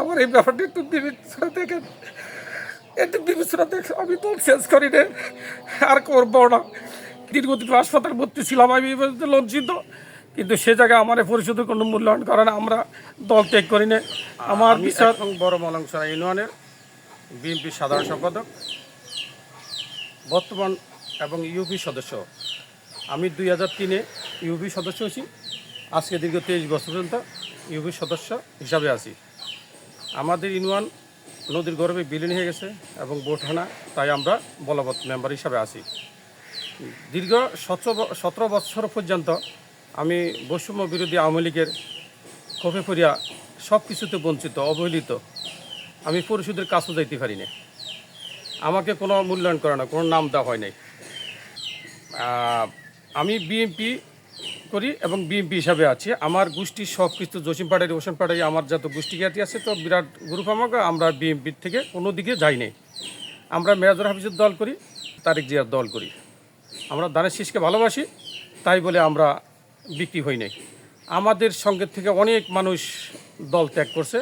আমার এই ব্যাপারটা একটু বিবেচনা দেখেন একটু বিবেচনা দেখ আমি তো চেঞ্জ করি রে আর করব না। দীর্ঘদিন হাসপাতাল ভর্তি ছিলাম আমি লজ্জিত কিন্তু সে জায়গায় আমার পরিশোধের কোনো মূল্যায়ন করে না আমরা দল ত্যাগ করি না আমার এখন বড় মলংসরা ইউনিয়নের বিএনপি সাধারণ সম্পাদক বর্তমান এবং ইউপি সদস্য। আমি দুই হাজার তিনে ইউপি সদস্য হয়েছি আজকে দীর্ঘ তেইশ বছর পর্যন্ত ইউপি সদস্য হিসাবে আছি। আমাদের ইউনিয়ন নদীর গর্ভে বিলীন হয়ে গেছে এবং বোটহানা তাই আমরা বলবৎ মেম্বার হিসাবে আছি। দীর্ঘ সতেরো বছর পর্যন্ত আমি বৈষম্য বিরোধী আওয়ামী লীগের খোপে পড়িয়া সব কিছুতে বঞ্চিত, অবহেলিত। আমি পরিষদের কাছেও যাইতে পারি না আমাকে কোনো মূল্যায়ন করে না, কোনো নাম দেওয়া হয় নাই। আমি বিএমপি করি এবং বিএমপি হিসাবে আছি। আমার গোষ্ঠী সব কিছু জসিম পাড়ারি ওসম পাড়ারি আমার যত গোষ্ঠী জ্ঞাতি আছে, তো বিরাট গ্রুপ আমাকে, আমরা বিএমপির থেকে কোনো দিকে যাই নাই। আমরা মেয়াজুর হাফিজের দল করি, তারেক জিয়ার দল করি। আমরা দানের শীষকে ভালোবাসি, তাই বলে আমরা বিক্রি হই নাই। আমাদের সঙ্গে থেকে অনেক মানুষ দল ত্যাগ করছে।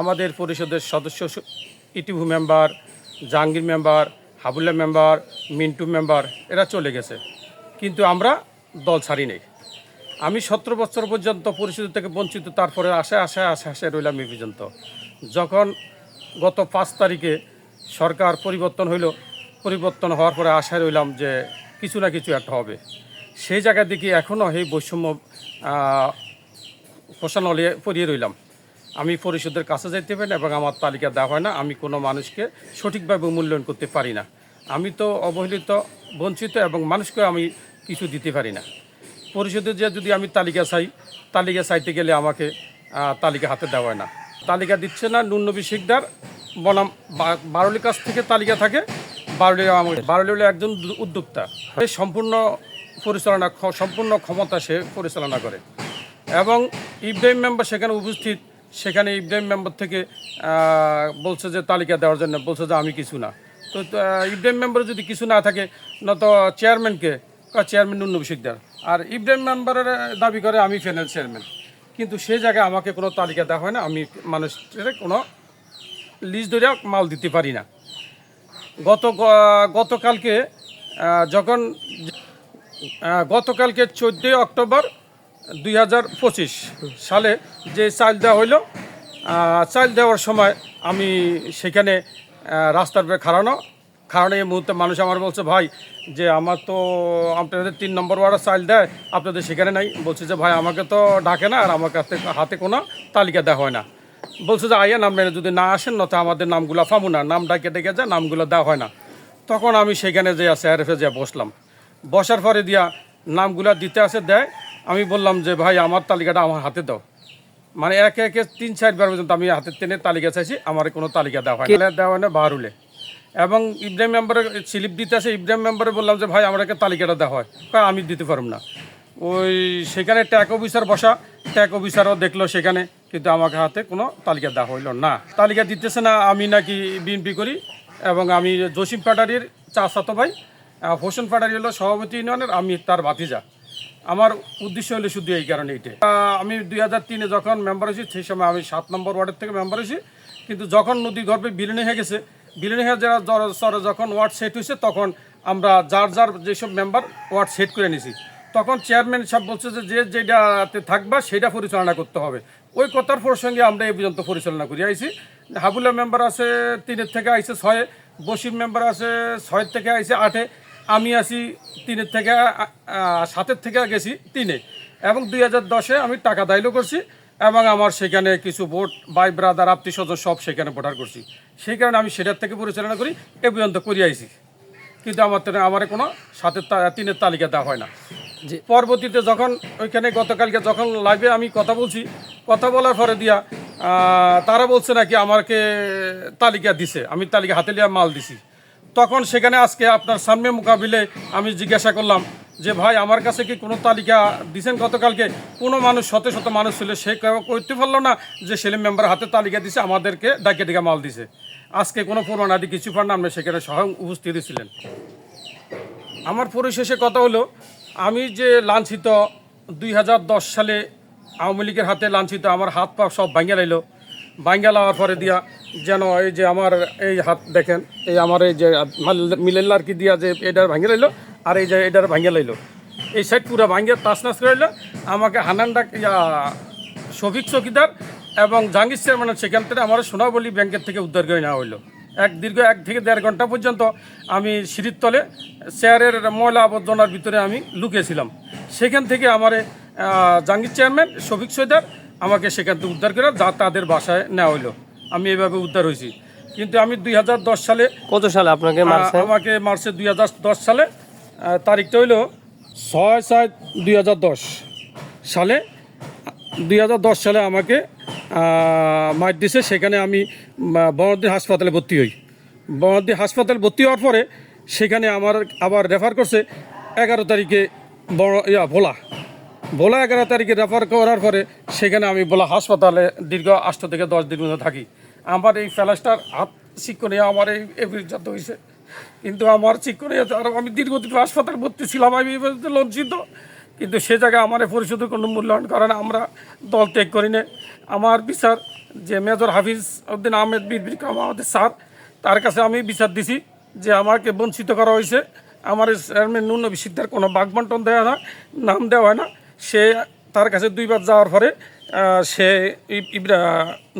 আমাদের পরিষদের সদস্য ইটিভু member, Jahangir member Habullah member, Mintu member, এরা চলে গেছে। কিন্তু আমরা দল ছাড়ি নেই। আমি সতেরো বছর পর্যন্ত পরিষদ থেকে বঞ্চিত, তারপরে আশায় আশায় আশায় আশায় রইলাম এই পর্যন্ত। যখন গত পাঁচ তারিখে সরকার পরিবর্তন হইল, পরিবর্তন হওয়ার পরে আশায় রইলাম যে কিছু না কিছু একটা হবে। সেই জায়গা দেখি এখনও এই বৈষম্য পোষণলিয়ে পড়িয়ে রইলাম। আমি পরিষদের কাছে যাইতে পারি না এবং আমার তালিকা দেওয়া হয় না, আমি কোনো মানুষকে সঠিকভাবে মূল্যায়ন করতে পারি না। আমি তো অবহেলিত, বঞ্চিত এবং মানুষকে আমি কিছু দিতে পারি না। পরিষদের যে যদি আমি তালিকা চাই, তালিকা চাইতে গেলে আমাকে তালিকা হাতে দেওয়া হয় না। তালিকা দিচ্ছে না নুন্নবী শিকদার, বনাম বারুলির কাছ থেকে তালিকা থাকে। বারুলি আমাকে বারুলি হলো একজন উদ্যোক্তা। সম্পূর্ণ পরিচালনা সম্পূর্ণ ক্ষমতা সে পরিচালনা করে। এবং ইব্রাহিম মেম্বার সেখানে উপস্থিত, সেখানে ইব্রাহিম মেম্বার থেকে বলছে যে তালিকা দেওয়ার জন্য, বলছে যে আমি কিছু না। তো ইব্রাহিম মেম্বার যদি কিছু না থাকে, না চেয়ারম্যানকে চেয়ারম্যান নুন্নবী শিকদার। আর ইব্রাহিম মেম্বারের দাবি করে আমি ফেনাল চেয়ারম্যান কিন্তু সেই জায়গায় আমাকে কোনো তালিকা দেওয়া হয় না, আমি মানুষের কোনো লিস্ট ধরে মাল দিতে পারি না। গত গতকালকে যখন গতকালকে চোদ্দোই অক্টোবর দুই হাজার পঁচিশ সালে যে চাল দেওয়া হইল চাল দেওয়ার সময় আমি সেখানে রাস্তার খাড়ানো খাড়ানো এই মুহূর্তে মানুষ আমার বলছে ভাই যে আমার তো আপনাদের তিন নম্বর ওয়ার্ডের চাল দেয় আপনাদের সেখানে নাই। বলছে যে ভাই আমাকে তো ডাকে না আর আমার কাছে হাতে কোনো তালিকা দেওয়া হয় না। বলছে যে আইয়া নাম নেই যদি না আসেন না তো আমাদের নামগুলো পাবো না। নাম ডাকে ডেকে যায় নামগুলো দেওয়া হয় না। তখন আমি সেখানে যে স্যারেফে যে বসলাম। বসার পরে দিয়া নামগুলো দিতে আসে দেয়। আমি বললাম যে ভাই আমার তালিকাটা আমার হাতে দাও। মানে একে একে তিন চারবার পর্যন্ত আমি হাতে টেনে তালিকা চাইছি আমার কোনো তালিকা দেওয়া হয় না। দেওয়া হয় না বাহারুলে এবং ইব্রাহিম মেম্বারের স্লিপ দিতে আসে, ইব্রাহিম মেম্বারে বললাম যে, ভাই আমাকে তালিকাটা দেওয়া হয়। আমি দিতে পারব না। ওই সেখানে ট্যাক অফিসার বসা ট্যাক অফিসারও দেখল সেখানে, কিন্তু আমাকে হাতে কোনো তালিকা দেওয়া হইল না। তালিকা দিতেছে না, আমি নাকি বিএনপি করি এবং আমি জসিম পাটারির চাচাতো ভাই হোসেন পাটারি হলো সভাপতি ইউনিয়নের, আমি তার ভাতিজা। আমার উদ্দেশ্য হলো শুধু এই কারণে এইটা আমি দুই হাজার তিনে যখন মেম্বার হয়েছি, সেই সময় আমি সাত নম্বর ওয়ার্ডের থেকে মেম্বার হয়েছি, কিন্তু যখন নদী গর্ভে বিলীন হয়ে গেছে বিলীন যারা স্তরে যখন ওয়ার্ড সেট হয়েছে, তখন আমরা যার যার যেসব মেম্বার ওয়ার্ড সেট করে নিয়েছি তখন চেয়ারম্যান সব বলছে যে যে যেটাতে থাকবা, সেটা পরিচালনা করতে হবে। ওই কথার প্রসঙ্গে আমরা এই পর্যন্ত পরিচালনা করি। আইছি হাবুলা মেম্বার আছে তিনের থেকে আইছে ছয়ে বসির মেম্বার আছে ছয়ের থেকে আইছে আটে, আমি আছি তিনের থেকে সাতের থেকে গেছি তিনে। এবং দুই হাজার দশে আমি টাকা দাইলও করছি। এবং আমার সেখানে কিছু ভোট ভাই ব্রাদার আত্মীয় স্বজন সব সেখানে ভোটার করছি। সেই কারণে আমি সেটার থেকে পরিচালনা করি এ পর্যন্ত করি আইছি। কিন্তু আমার তো আমার কোনো সাতের তিনের তালিকা দেওয়া হয় না। যে পরবর্তীতে যখন ওইখানে গতকালকে যখন লাইভে আমি কথা বলছি কথা বলার পরে দিয়া তারা বলছে নাকি আমাকে তালিকা দিছে। আমি তালিকা হাতে লিয়া মাল দিছি। তখন সেখানে আজকে আপনার সামনে মোকাবিলে আমি জিজ্ঞাসা করলাম যে, ভাই, আমার কাছে কি কোনো তালিকা দিছেন গতকালকে? কোনো মানুষ, শত শত মানুষ ছিল, সে করতে পারল না যে, সেলিম মেম্বার হাতে তালিকা দিছে, আমাদেরকে ডাকে ডেকে মাল দিছে। আজকে কোনো প্রমাণ আদি কিছু পার না আমরা সেখানে স্বয়ং উপস্থিত ছিলেন। আমার পরিশেষে কথা হলো, আমি যে লাঞ্ছিত দুই হাজার দশ সালে আওয়ামী লীগের হাতে লাঞ্ছিত, আমার হাত পা সব ভাঙে লাইলো ভাঙ্গা লাওয়ার পরে দিয়া যেন এই যে আমার এই হাত দেখেন, এই আমার এই যে মিলেল্লার কি দিয়া যে এটার ভাঙ্গে লাইলো আর এই যে এটার ভাঙ্গে লাইলো এই সাইড পুরো ভাঙ্গে তাস নাচ করে। আমাকে হানানডা ইয়া শফিক চকিদার এবং জাহাঙ্গীর চেয়ারম্যান সেখান থেকে আমার সোনাবলী ব্যাংকের থেকে উদ্ধার করে নেওয়া হইল এক দীর্ঘ এক থেকে দেড় ঘণ্টা পর্যন্ত আমি সিঁড়ির তলে চেয়ারের ময়লা আবর্জনার ভিতরে আমি লুকিয়েছিলাম সেখান থেকে আমার জাহাঙ্গীর চেয়ারম্যান শফিক সৈদার আমাকে সেখান থেকে উদ্ধার করে যা তাদের বাসায় নেওয়া হইল। আমি এভাবে উদ্ধার হয়েছি। কিন্তু আমি দুই হাজার দশ সালে কত সালে আপনাকে আমাকে মার্চে দুই হাজার দশ সালে। তারিখটা হইল ছয় ছয় দুই সালে। দুই হাজার দশ সালে আমাকে মার দিছে। সেখানে আমি বনদী হাসপাতালে ভর্তি হই। বনদী হাসপাতালে ভর্তি হওয়ার পরে সেখানে আমার আবার রেফার করছে এগারো তারিখে বড় ইয়া ভোলা। ভোলা এগারো তারিখে রেফার করার পরে সেখানে আমি ভোলা হাসপাতালে দীর্ঘ আষ্ট থেকে দশ দিন মতো থাকি। আমার এই ফ্ল্যাশটার হাত চিকনে আমার এই এভিজাত হয়েছে কিন্তু আমার চিকনে আর আমি দীর্ঘদিন হাসপাতালে ভর্তি ছিলাম, আমি লজ্জিত। কিন্তু সে জায়গায় আমার এই পরিষদের কোনো মূল্যায়ন করে না, আমরা দল ত্যাগ করি না আমার বিচার যে মেজর হাফিজ উদ্দিন আহমেদ বীর আমাদের স্যার, তার কাছে আমি বিচার দিছি যে আমাকে বঞ্চিত করা হয়েছে। আমার চেয়ারম্যান নুন বিশুদ্ধার কোনো বাগবন্টন দেওয়া না, নাম দেওয়া হয় না। সে তার কাছে দুইবার যাওয়ার পরে সে ইব্রা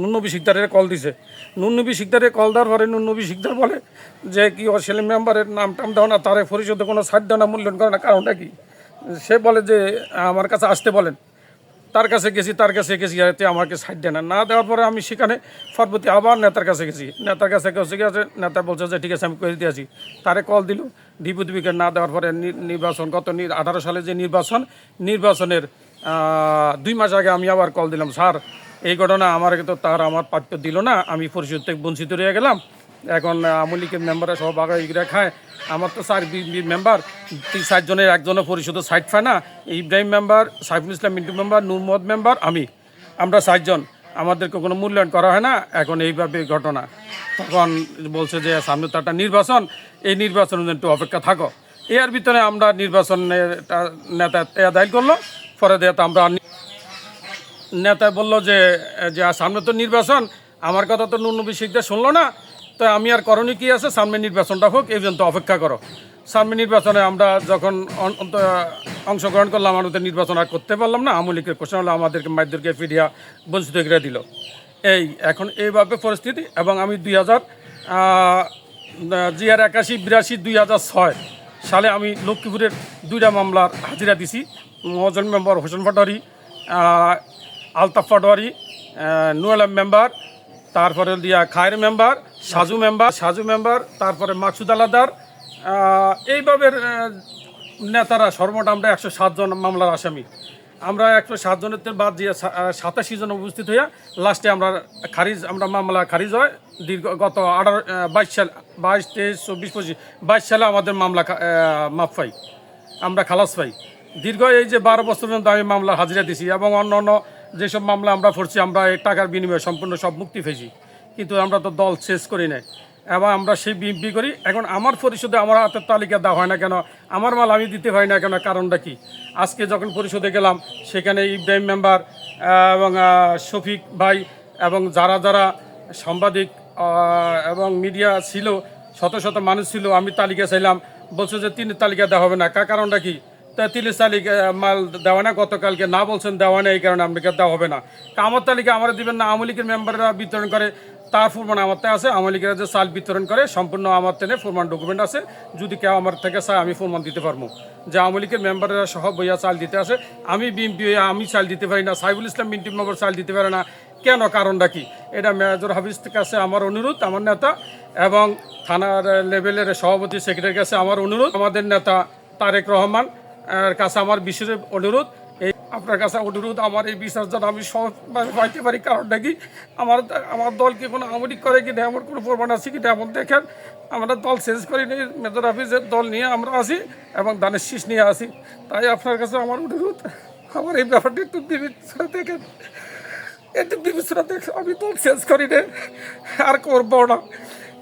নুনবী শিকদারের কল দিছে। নুনবী শিকদারের কল দেওয়ার পরে নুনবী শিকদার বলে যে, কি অসেলি মেম্বারের নাম টাম দাও না, তারে পরিষদে কোনো সাধ্য না, মূল্যায়ন করে না কারণটা কি? সে বলে যে, আমার কাছে আসতে বলেন। তার কাছে গেছি, তার কাছে গেছি, এতে আমাকে সাইড দেয় না। না দেওয়ার পরে আমি সেখানে পরবর্তী আবার নেতার কাছে গেছি। নেতার কাছে গেছে গেছে নেতা বলছে যে, ঠিক আছে, আমি করে দিয়েছি তারে কল দিল ডিপুটিপিকে না দেওয়ার পরে নির্বাচন, গত আঠারো সালে যে নির্বাচন, নির্বাচনের দুই মাস আগে আমি আবার কল দিলাম, স্যার, এই ঘটনা আমার তো তার, আমার প্রাপ্য দিল না, আমি পরিষদ থেকে বঞ্চিত রয়ে গেলাম। এখন আমলি লীগের মেম্বাররা সব বাগা ইগরা খায়। আমার তো চার মেম্বার তিন চারজনের একজনের পরিষদ সাইড পায় না। Ibrahim member Saiful Islam, Mintu member Nur Mohammad member আমি। আমরা চারজন আমাদেরকে কোনো মূল্যায়ন করা হয় না। এখন এইভাবে ঘটনা। তখন বলছে যে, সামনে তো একটা নির্বাচন। এই নির্বাচনের একটু অপেক্ষা থাকো। এর ভিতরে আমরা নির্বাচনের নেতা দায়িত্ব করল। পরে দিয়ে তো আমরা নেতা বলল যে সামনে তো নির্বাচন। আমার কথা তো নুনবী শিখতে শুনলো না। তো আমি আর করণীয় কি আছে? সামনে নির্বাচনটা হোক এই পর্যন্ত অপেক্ষা করো। সামনে নির্বাচনে আমরা যখন অংশগ্রহণ করলাম আমাদের নির্বাচন আর করতে পারলাম না। আমলিকের লীগের কোশ্চেন হলো আমাদেরকে মাইদেরকে ফিরিয়া বঞ্চিত করে দিল। এই এখন এইভাবে পরিস্থিতি এবং আমি দুই হাজার জিয়ার একাশি বিরাশি দুই হাজার ছয় সালে আমি লক্ষ্মীপুরের দুইটা মামলার হাজিরা দিছি। মহাজন মেম্বার হোসেন পাটোয়ারি আলতাফ পাটোয়ারি আহ, মেম্বার তারপরে দিয়া Khayer member, Saju member Saju member, তারপরে মাকসুদ আলাদার এইভাবে নেতারা সর্বমোট আমরা একশো সাতজন মামলার আসামি। আমরা একশো সাতজনের বাদ দিয়ে সাতাশি জন উপস্থিত হইয়া লাস্টে আমরা খারিজ, আমরা মামলা খারিজ হয়। দীর্ঘ গত আঠারো বাইশ সাল, বাইশ, তেইশ, চব্বিশ, পঁচিশ, বাইশ সালে আমাদের মামলা মাফ পাই। আমরা খালাস পাই। দীর্ঘ এই যে বারো বছর পর্যন্ত আমি মামলা হাজিরা দিছি এবং অন্য অন্য যেসব মামলা আমরা পড়ছি আমরা এই টাকার বিনিময়ে সম্পূর্ণ সব মুক্তি পেয়েছি। কিন্তু আমরা তো দল শেষ করি নাই। এবার আমরা সেই বিএমপি করি। এখন আমার পরিষদে আমার হাতের তালিকা দেওয়া হয় না কেন? আমার মাল আমি দিতে হয় না কেন? কারণটা কি? আজকে যখন পরিষদে গেলাম, সেখানে ইব্রাহিম মেম্বার এবং শফিক ভাই এবং যারা যারা সাংবাদিক এবং মিডিয়া ছিল, শত শত মানুষ ছিল, আমি তালিকা চাইলাম। বলছে যে তিন তালিকা দেওয়া হবে না। কারণটা কি? তিরিশ তালিকা মাল দেওয়া না, গতকালকে না বলছেন, দেওয়া না এই কারণে আপনাকে দেওয়া হবে না। আমার তালিকা আমার দিবেন না, আওয়ামী লীগের মেম্বাররা বিতরণ করে, তার ফরমান আমার তে আছে, আওয়ামী লীগের যে চাল বিতরণ করে, সম্পূর্ণ আমার তেনে ফরমান ডকুমেন্ট আছে, যদি কেউ আমার থেকে চায়, আমি ফরমান দিতে পারব। যে আওয়ামী লীগের মেম্বাররা সহ বইয়া চাল দিতে আছে, আমি বিএমপি আমি চাল দিতে পারি না সাইবুল ইসলাম মিন্টু মেম্বার চাল দিতে পারে না, কেন কারণটা কি? এটা মেজর হাফিজ কাছে আমার অনুরোধ, আমার নেতা, এবং থানার লেভেলের সভাপতি, সেক্রেটারির কাছে আমার অনুরোধ। আমাদের নেতা তারেক রহমান কাছে আমার বিশেষ অনুরোধ, এই আপনার কাছে অনুরোধ, আমার এই বিশ্বাস যেন আমি সহজভাবে পাইতে পারি। কারণ নাকি আমার আমার দলকে কোনো আমলিক করে কি না এমন কোনো প্রমাণ আছে কি না এমন দেখেন, আমরা দল শেষ করিনি মেজর হাফিজের দল নিয়ে আমরা আসি এবং দানের শীষ নিয়ে আসি তাই আপনার কাছে আমার অনুরোধ, আমার এই ব্যাপারটা একটু বিবেচনা দেখেন, একটু বিবেচনা দেখে আমি দল শেষ করি রে আর করব না।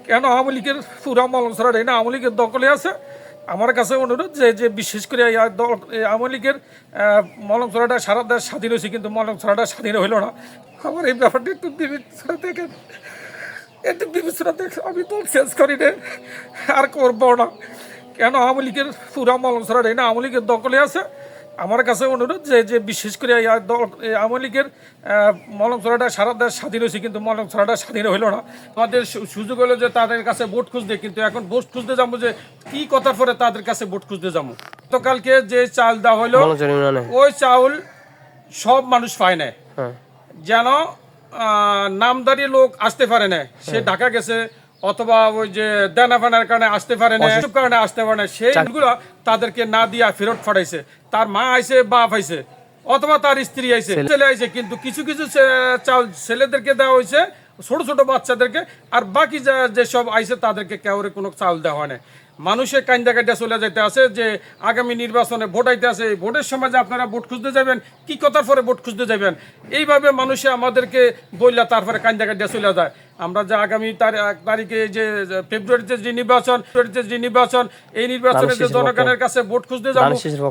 কেন আওয়ামী লীগের পুরা মলসরা না, আওয়ামী লীগের দখলে আছে আমার কাছে অনুরোধ যে যে বিশেষ করে দল আওয়ামী লীগের মলম ছড়াটা সারা দেশ স্বাধীন হয়েছে, কিন্তু মলম ছড়াটা স্বাধীন হইল না। আমার এই ব্যাপারটা একটু বিবেচনা দেখেন একটু বিবেচনা থেকে আমি তো শেষ করি রে আর করব না। কেন আওয়ামী লীগের পুরা মলম ছড়াটা না, আওয়ামী লীগের দখলে আছে আমার কাছে অনুরোধ যে যে বিশেষ করে আওয়ামী লীগের মলম ছড়াটা সারা দেশ স্বাধীন হয়েছে কিন্তু মলম ছড়াটা স্বাধীন হইল না। সু- সুযোগ হলো যে তাদের কাছে ভোট খুঁজতে কিন্তু এখন ভোট খুঁজতে যাব যে কি কথার পরে তাদের কাছে ভোট খুঁজতে যাব। গতকালকে যে চাল দেওয়া হলো ওই চাউল সব মানুষ পায় না। হ্যাঁ। যেন আহ, নামদারি লোক আসতে পারে না। সে ঢাকা গেছে অথবা ওই যে দেনা ফেনার কারণে আসতে পারে না এসব কারণে আসতে পারে না সেইগুলো তাদেরকে না দিয়া ফেরত ফাটাইছে তার মা আইছে বাপ আইছে অথবা তার স্ত্রী আইছে ছেলে আইছে কিন্তু কিছু কিছু ছেলেদেরকে দেওয়া হয়েছে ছোট ছোট বাচ্চাদেরকে আর বাকি যে সব আইছে তাদেরকে কেউরে কোনো চাল দেওয়া হয় না মানুষের কান্দা কাটা চলে যেতে আছে যে আগামী নির্বাচনে ভোট আইতে আছে। ভোটের সময় যে আপনারা ভোট খুঁজতে যাবেন কি কথার পরে ভোট খুঁজতে যাবেন? এইভাবে মানুষে আমাদেরকে বললে তারপরে কান্দা কাটা চলে যায়। আমরা যে আগামী তারিখে যে ফেব্রুয়ারিতে যে নির্বাচন ফেব্রুয়ারিতে যে নির্বাচন এই নির্বাচনে যে জনগণের কাছে ভোট খুঁজতে যাব।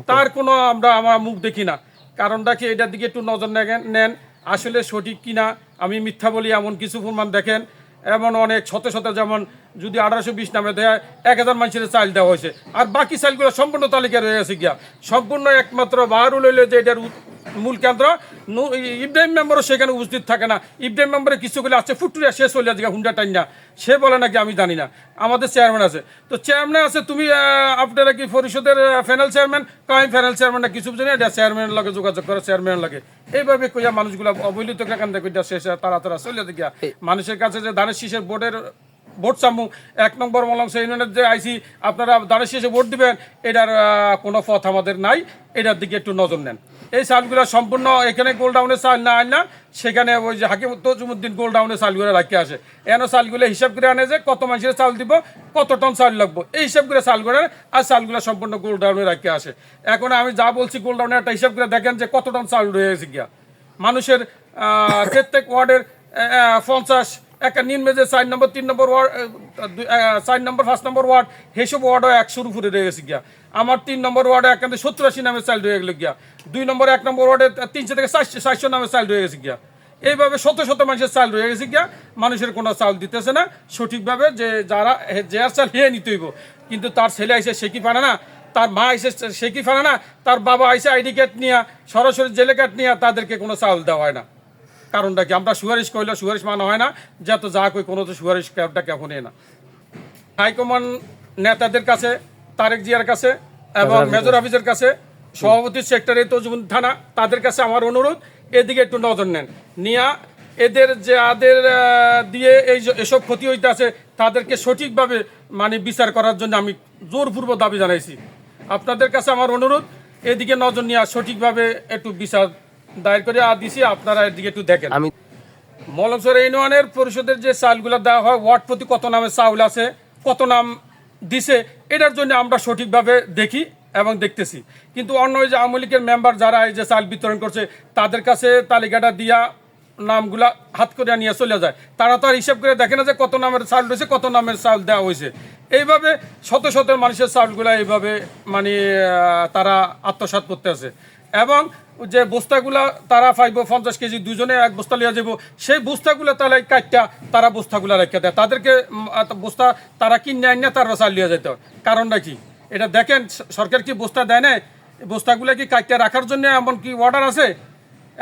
তার কোনো আমরা আমার মুখ দেখি না। কারণটা কি? এটার দিকে একটু নজর নেন- নেন। আসলে সঠিক কিনা? আমি মিথ্যা বলি এমন কিছু প্রমাণ দেখেন। এমন অনেক শত শত যেমন যদি আঠারোশো বিশ নামে দেয় এক হাজার মানুষের চাল দেওয়া হয়েছে। আর বাকি চালগুলো সম্পূর্ণ তালিকা রয়ে গেছে গিয়া। সম্পূর্ণ একমাত্র বাহারুল হইলে যে এটার মূল কেন্দ্র। ইব্রাহিম মেম্বারও সেখানে উপস্থিত থাকে না। ইব্রাহিম মেম্বারের কিছুগুলো আছে ফুটুরিয়া শেষ হইলে আজকে হুন্ডা টাইনা। সে বলে নাকি আমি জানি না। আমাদের চেয়ারম্যান আছে। তো চেয়ারম্যান আছে তুমি আপনারা কি পরিষদের ফ্যানেল চেয়ারম্যান আমি চেয়ারম্যান না কিছু বুঝি না এটা চেয়ারম্যানের লগে যোগাযোগ করে চেয়ারম্যানের লগে। এইভাবে কইয়া মানুষগুলো অবহেলিত কান দেখো এটা শেষ তারা তারা চলে গিয়া। মানুষের কাছে যে ধানের শীষের বোর্ডের ভোট চামু এক নম্বর মলংস ইউনিয়নের যে আইসি আপনারা দাঁড়িয়ে শেষে ভোট দিবেন এটার কোনো পথ আমাদের নাই। এটার দিকে একটু নজর নেন। এই চালগুলো সম্পূর্ণ এখানে গোলডাউনের চাল না আন না, সেখানে ওই যে হাকিম তজুমুদ্দিন গোলডাউনের চালগুলো রাখতে আসে এন চালগুলো হিসাব করে আনে যে কত মানুষের চাল দিব, কত টন চাল লাগবো। এই হিসাব করে চাল করে আর চালগুলো সম্পূর্ণ গোলডাউনে রাখতে আসে এখন আমি যা বলছি গোলডাউনে একটা হিসাব করে দেখেন যে কত টন চাল রয়ে গেছে গিয়া। মানুষের প্রত্যেক ওয়ার্ডের পঞ্চাশ একটা নিম্ন যে চার নম্বর তিন নম্বর ওয়ার্ড চার নম্বর পাঁচ নম্বর ওয়ার্ড সেসব ওয়ার্ডও একশোর উপরে রয়ে গেছে গিয়া। আমার তিন নম্বর ওয়ার্ডে একান্ত সত্তর আশি নামে চাল রয়ে গেল গিয়া। দুই নম্বর, এক নম্বর ওয়ার্ডে তিনশো থেকে চারশো নামে চাল রয়ে গেছে গিয়া। এইভাবে শত শত মানুষের চাল রয়ে গেছে গিয়া, মানুষের কোনো চাল দিতেছে না। সঠিকভাবে যে যারা যে আর চাল হিয়ে নিতে হইব। কিন্তু তার ছেলে আইসে সে কি পারে না? তার মা আইসে সে কি পারে না? তার বাবা আইসে আইডি কার্ড নিয়ে, সরাসরি জেলে কার্ড নিয়ে তাদেরকে কোনো চাল দেওয়া হয় না। কারণটা কি? আমরা সুপারিশ করলে সুপারিশ মানা হয় না। যত যা কই কোনো তো সুপারিশ ক্যাবটা কেমন না। হাইকমান্ড নেতাদের কাছে তারেক জিয়ার কাছে এবং মেজর অফিসের কাছে সভাপতি সেক্টরে তজুমুন থানা তাদের কাছে আমার অনুরোধ এদিকে একটু নজর নেন। নিয়া এদের যে আদের দিয়ে এই এসব ক্ষতি হইতে আছে তাদেরকে সঠিকভাবে মানে বিচার করার জন্য আমি জোরপূর্বক দাবি জানাইছি। আপনাদের কাছে আমার অনুরোধ এদিকে নজর নিয়ে সঠিকভাবে একটু বিচার দায়ের করে আর দিছি আপনারা এদিকে একটু দেখেন। আমি মলমসর ইউনিয়নের পরিষদের যে চালগুলো দেওয়া হয় ওয়ার্ড প্রতি কত নামে চাউল আছে কত নাম দিছে এটার জন্য আমরা সঠিকভাবে দেখি এবং দেখতেছি। কিন্তু অন্য ওই যে আওয়ামী লীগের মেম্বার যারা এই যে চাল বিতরণ করছে তাদের কাছে তালিকাটা দিয়া নামগুলা হাত করে নিয়ে চলে যায়। তারা তো আর হিসাব করে দেখে না যে কত নামের চাল রয়েছে কত নামের চাল দেওয়া হয়েছে। এইভাবে শত শত মানুষের চালগুলা এইভাবে মানে তারা আত্মসাৎ করতে আছে। এবং যে বস্তাগুলা তারা পাইব পঞ্চাশ কেজি দুজনে এক বস্তা লিয়ে যাব সেই বস্তাগুলো তাহলে কাটটা তারা বস্তাগুলা রেখে দেয়। তাদেরকে বস্তা তারা কিনে আইন না তারা চাল লিয়ে যেতে কারণটা কি? এটা দেখেন সরকার কি বস্তা দেয় না বস্তাগুলা কি কাটটা রাখার জন্য এমন কি অর্ডার আছে?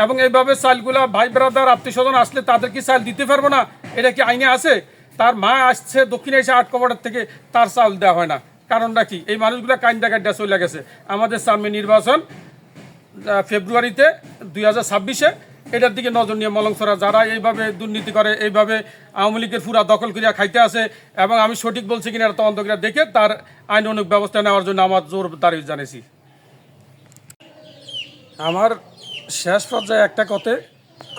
এবং এইভাবে চালগুলা ভাই ব্রাদার আত্মীয় স্বজন আসলে তাদের কি চাল দিতে পারব না? এটা কি আইনে আছে? তার মা আসছে দক্ষিণে এসে আট কবরের থেকে তার চাল দেওয়া হয় না। কারণটা কি? এই মানুষগুলা কাইন্দা কাইন্দা চলে গেছে। আমাদের সামনে নির্বাচন ফেব্রুয়ারিতে দুই হাজার ছাব্বিশে। এটার দিকে নজর নিয়ে মলংসরা যারা এইভাবে দুর্নীতি করে, এইভাবে আওয়ামী লীগের ফুরা দখল করিয়া খাইতে আছে এবং আমি সঠিক বলছি কিনা তদন্ত করে দেখে তার আইন অনুক ব্যবস্থা নেওয়ার জন্য আমার জোর দাঁড়িয়ে জানিয়েছি আমার শেষ পর্যায়ে একটা কথে,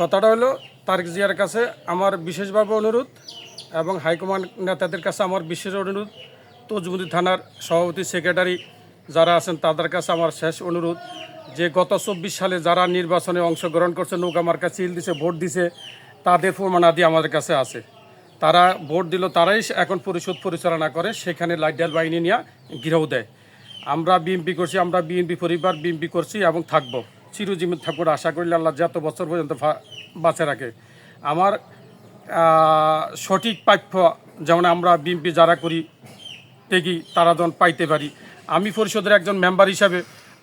কথাটা হলো, তারেক জিয়ার কাছে আমার বিশেষভাবে অনুরোধ এবং হাইকমান্ড নেতাদের কাছে আমার বিশেষ অনুরোধ। তজমুদি থানার সভাপতি, সেক্রেটারি যারা আছেন তাদের কাছে আমার শেষ অনুরোধ। যে গত চব্বিশ সালে যারা নির্বাচনে অংশগ্রহণ করছে, নৌকা মার্কা চিল দিছে, ভোট দিছে, তাদের প্রমাণাদি আমাদের কাছে আছে। তারা ভোট দিল, তারাই এখন পরিশোধ পরিচালনা করে, সেখানে লাইট ডাল বাহিনী নিয়ে গৃহ দেয়। আমরা বিএমপি করছি, আমরা বিএমপি পরিবার বিএমপি করছি এবং থাকব। চিরজীবন থাকব আশা করি আল্লাহ যত বছর পর্যন্ত বাঁচে রাখে। আমার সঠিক প্রাপ্য যেমন আমরা বিএমপি যারা করি টেকি তারা যেন পাইতে পারি। আমি পরিষদের একজন মেম্বার হিসাবে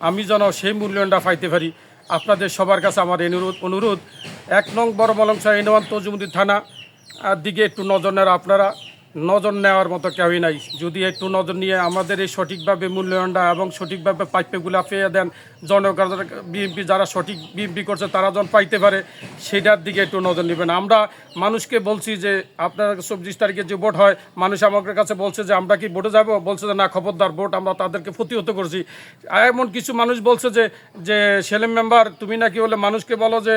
আমি যেন সেই মূল্যায়নটা পাইতে পারি। আপনাদের সবার কাছে আমার অনুরোধ অনুরোধ। এক নং বড় মলংসা ইনওয়ান তজুমুদ্দি থানা দিকে একটু নজর নেন আপনারা। নজর নেওয়ার মতো কেউই নাই। যদি একটু নজর নিয়ে আমাদের এই সঠিকভাবে মূল্যায়নটা এবং সঠিকভাবে প্রাপ্যগুলো পেয়ে দেন, জনগণ, বিএনপি যারা সঠিক বিএনপি করছে, তারা যখন পাইতে পারে, সেটার দিকে একটু নজর নেবেন। আমরা মানুষকে বলছি যে, আপনার চব্বিশ তারিখে যে ভোট হয়, মানুষ আমাদের কাছে বলছে যে, আমরা কি ভোটে যাব? বলছে যে, না, খবরদার, ভোট আমরা তাদেরকে প্রতিহত করছি। এমন কিছু মানুষ বলছে যে যে সেলেম মেম্বার, তুমি নাকি বলে মানুষকে বলো যে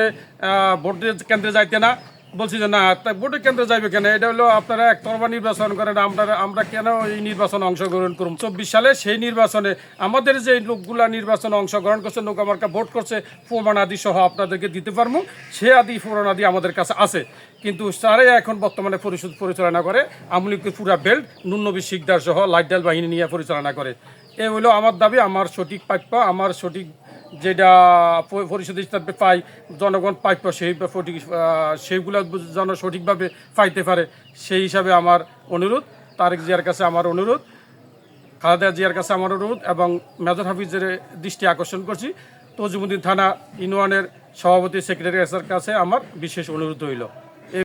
ভোটের কেন্দ্রে যাইতে না। বলছি যে না ভোটের কেন্দ্রে যাইবে কেন? এটা হলো আপনারা একতরফা নির্বাচন করেন, আমরা আমরা কেন এই নির্বাচনে অংশগ্রহণ করুন চব্বিশ সালে সেই নির্বাচনে আমাদের যে লোকগুলা নির্বাচনে অংশগ্রহণ করছে লোক আমার ভোট করছে, প্রমাণ আদি সহ আপনাদেরকে দিতে পারব সে আদি প্রমাণ আদি আমাদের কাছে আছে। কিন্তু তারাই এখন বর্তমানে পরিষদ পরিচালনা করে আমলিকে পুরা বেল্ট, নুন্নবী শিকদার সহ লাইটডাল বাহিনী নিয়ে পরিচালনা করে। এ হলো আমার দাবি, আমার সঠিক প্রাপ্য আমার সঠিক যেটা পরিষদ হিসাবে পাই, জনগণ প্রাপ্য সেই সেইগুলো যেন সঠিকভাবে পাইতে পারে, সেই হিসাবে আমার অনুরোধ, তারেক জিয়ার কাছে আমার অনুরোধ, খালেদা জিয়ার কাছে আমার অনুরোধ, এবং মেজর হাফিজের দৃষ্টি আকর্ষণ করছি। তজুমুদ্দিন থানা ইউনিয়নের সভাপতি সেক্রেটারির কাছে আমার বিশেষ অনুরোধ রইল।